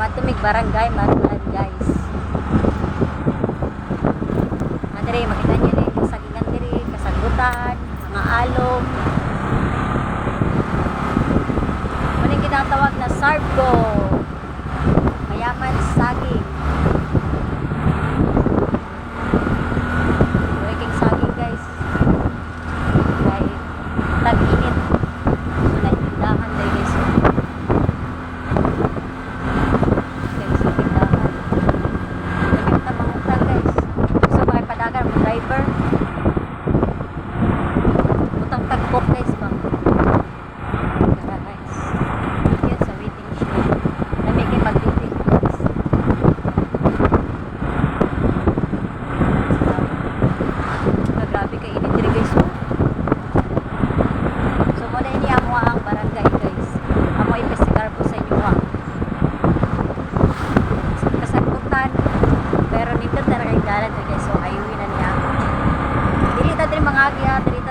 Matumig barangay, matulan guys. Madre, makita niyo na yung sagingan diri, kasagutan, mga alog. Ano yung kinatawag na sargo?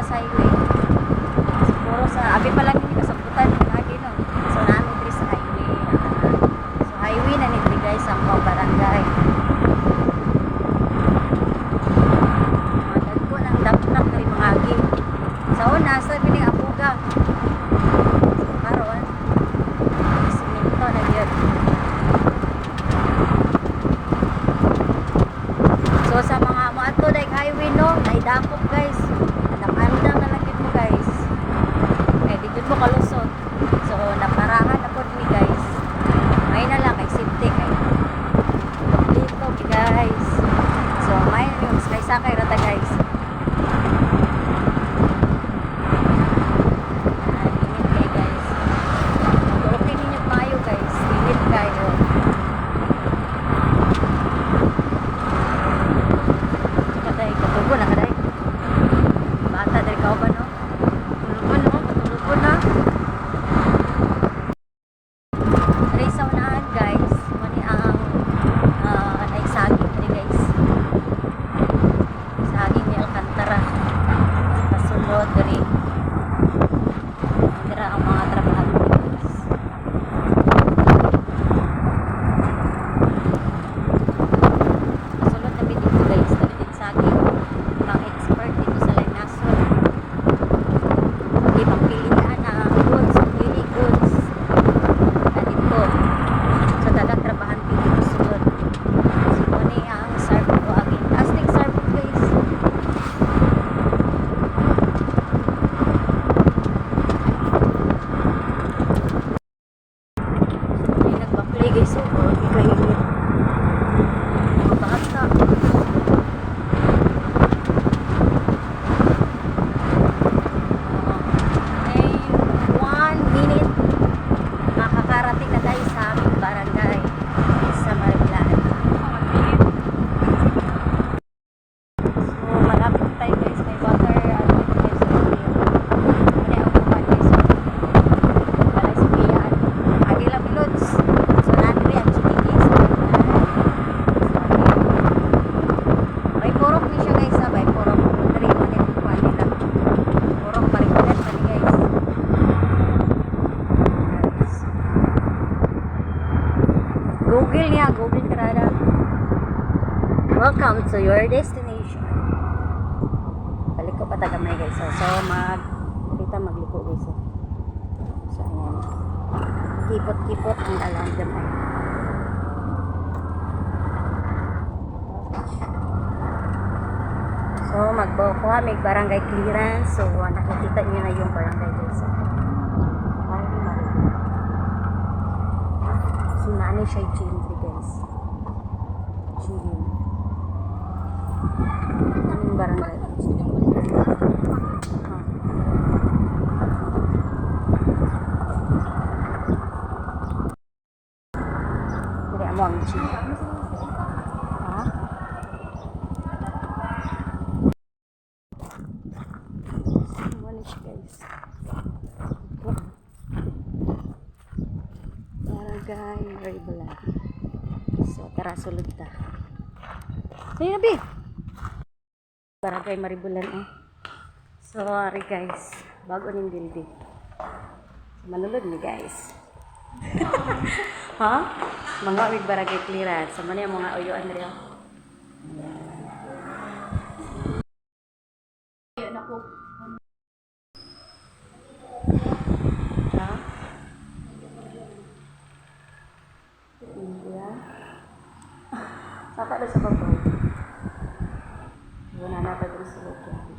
下一位。guys. Kay Sakay Rata guys. po guys eh. so ayan. Kipot-kipot ang alam dyan ay so magbukuha may barangay clearance. So nakikita nyo na yung barangay guys ay marigin so naanay siya yung chili guys chili ang barangay? Manish guys. Ito. Barangay Ribulan. So, tara sulod ta. Hey, Abi! Barangay Maribulan eh. So, ari guys. Bago ng building. Manulod ni guys. ha? Mga wig barangay clearance. Sa so, mga mga uyuan rin. Buona nata del solo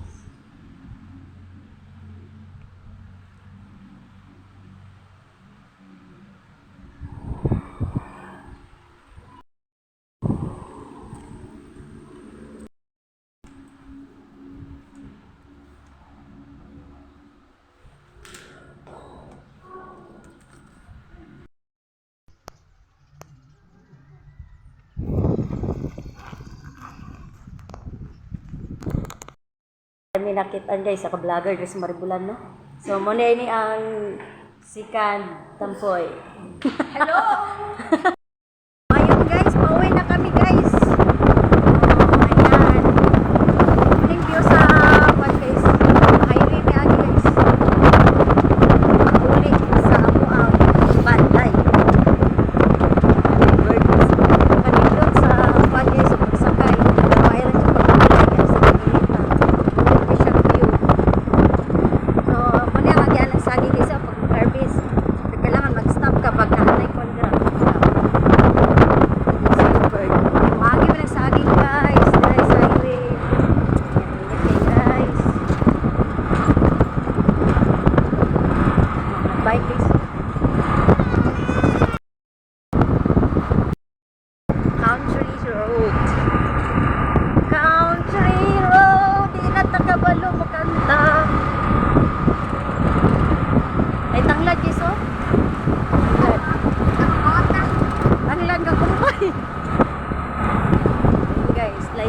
ni nakitaan guys sa vlogger dress maribulan no. So mo ni ang sikan tampoy. Hello.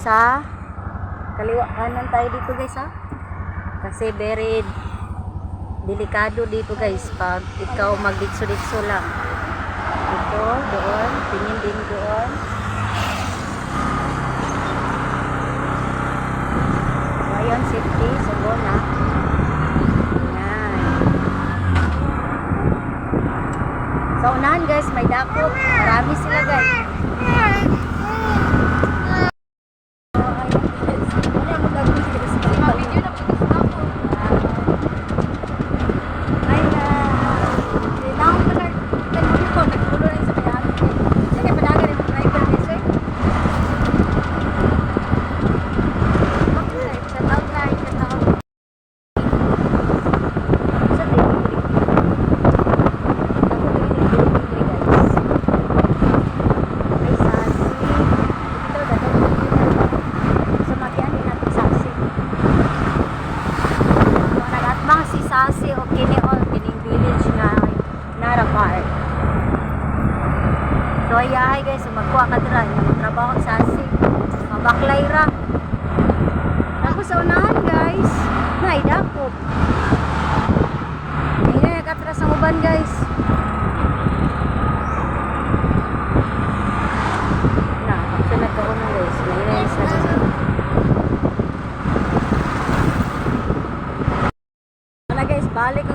sa kaliwa kanan tayo dito guys ha? Kasi very delikado dito guys pag ikaw magditso-ditso lang. Dito, doon tingin din doon. Ayun safety so na. Yan so unahan guys may dakot marami sila guys. So ayahay guys, magkuha ka dira. Trabaho sa asig. Mabaklay ra. Ako sa unahan guys. Naidakop. Ayun, nakatras ang uban guys. balik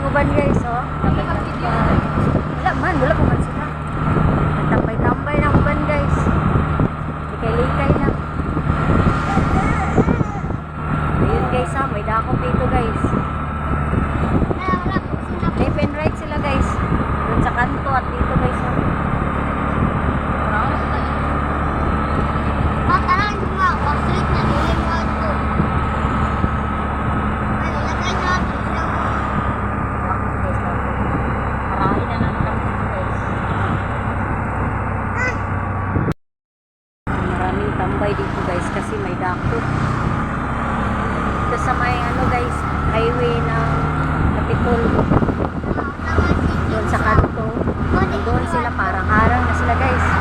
maraming tambay dito guys kasi may dako. Dito sa may ano guys highway ng Capitol doon sa kanto. Doon sila parang harang na sila guys.